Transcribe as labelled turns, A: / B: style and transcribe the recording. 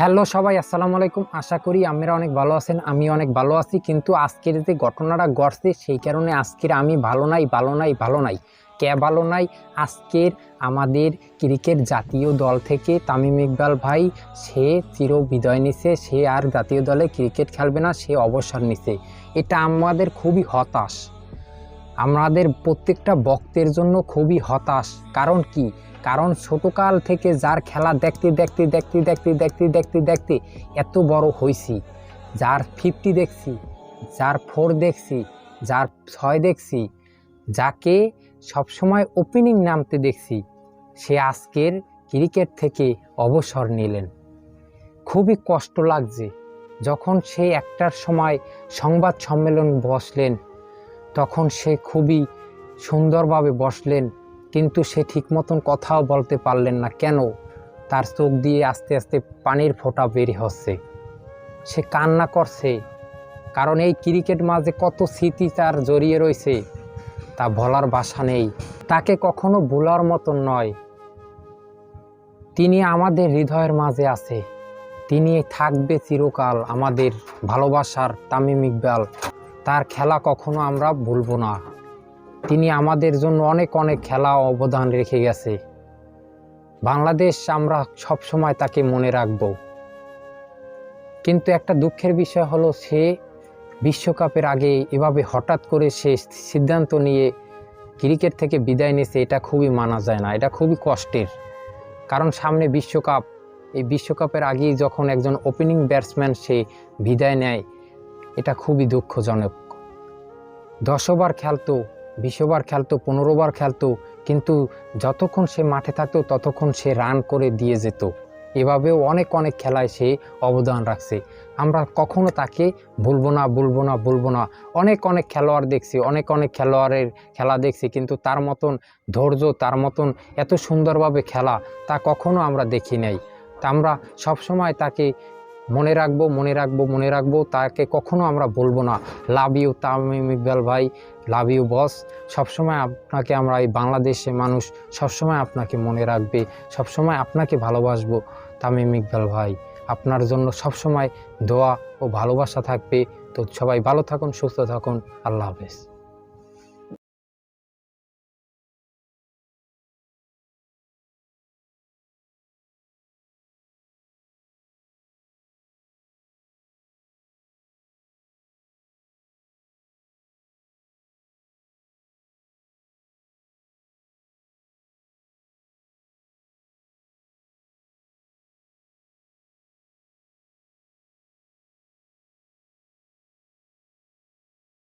A: Hello সবাই, আসসালামু আলাইকুম। আশা করি আমরা অনেক ভালো আছেন আমি অনেক ভালো আছি। কিন্তু আজকের যে ঘটনাটা ঘটছে, সেই কারণে আজকের আমি ভালো নাই ভালো নাই ভালো নাই। কে ভালো নাই? আজকের আমাদের ক্রিকেট জাতীয় দল থেকে তামিম ইকবাল ভাই, সে চির বিদায় নিছে, সে আর জাতীয় দলে ক্রিকেট খেলবে না, সে অবসর নিছে। এটা আমাদের খুবই হতাশ। আমাদের প্রত্যেকটা বক্তের জন্য খুবই হতাশ। কারণ কি? কারণ ছোটকাল থেকে যার খেলা দেখতে দেখতে দেখতে দেখতে দেখতে দেখতে দেখতে এত বড় হয়েছি যার ফিফটি দেখছি, যার ফোর দেখছি, যার ছয় দেখছি, যাকে সবসময় ওপেনিং নামতে দেখছি, সে আজকের ক্রিকেট থেকে অবসর নিলেন। খুবই কষ্ট লাগছে। যখন সে একটার সময় সংবাদ সম্মেলন বসলেন তখন সে খুবই সুন্দরভাবে বসলেন, কিন্তু সে ঠিক মতন কথাও বলতে পারলেন না, কেন? তার চোখ দিয়ে আস্তে আস্তে পানির ফোঁটা বের হচ্ছে। সে কান্না করছে, কারণ এই ক্রিকেট মাঝে কত স্মৃতি তার জড়িয়ে রয়েছে, তা বলার ভাষা নেই। তাকে কখনো ভোলার মতন নয়। তিনি আমাদের হৃদয়ের মাঝে আছে। তিনি থাকবে চিরকাল আমাদের ভালোবাসার তামিম ইকবাল। তার খেলা কখনো আমরা ভুলব না। তিনি আমাদের জন্য অনেক অনেক খেলা অবদান রেখে গেছে। বাংলাদেশ আমরা সব সময় তাকে মনে রাখব। কিন্তু একটা দুঃখের বিষয় হলো, সে বিশ্বকাপের আগে এভাবে হঠাৎ করে সে সিদ্ধান্ত নিয়ে ক্রিকেট থেকে বিদায় নিয়েছে, এটা খুবই মানা যায় না, এটা খুবই কষ্টের। কারণ সামনে বিশ্বকাপ, এই বিশ্বকাপের আগেই যখন একজন ওপেনিং ব্যাটসম্যান সে বিদায় নেয় এটা খুবই দুঃখজনক। দশবার খেলতো বিশ ওভার খেলতো পনেরো ওভার খেলতো, কিন্তু যতক্ষণ সে মাঠে থাকতো, ততক্ষণ সে রান করে দিয়ে যেত। এভাবেও অনেক অনেক খেলায় সে অবদান রাখছে। আমরা কখনো তাকে ভুলবো না ভুলবো না ভুলবো না। অনেক অনেক খেলোয়াড় দেখছি, অনেক অনেক খেলোয়াড়ের খেলা দেখছি, কিন্তু তার মতন ধৈর্য, তার মতন এত সুন্দরভাবে খেলা তা কখনো আমরা দেখি নাই। তা আমরা সবসময় তাকে মনে রাখব মনে রাখব মনে রাখব, তাকে কখনো আমরা বলব না। লাভ ইউ তামিম ইকবাল ভাই। লাভ ইউ বস সবসময় আপনাকে আমরা এই বাংলাদেশে মানুষ সবসময় আপনাকে মনে রাখবে, সবসময় আপনাকে ভালোবাসবো, তামিম ইকবাল ভাই। আপনার জন্য সবসময় দোয়া ও ভালোবাসা থাকবে। তো সবাই ভালো থাকুন, সুস্থ থাকুন। আল্লাহ হাফেজ।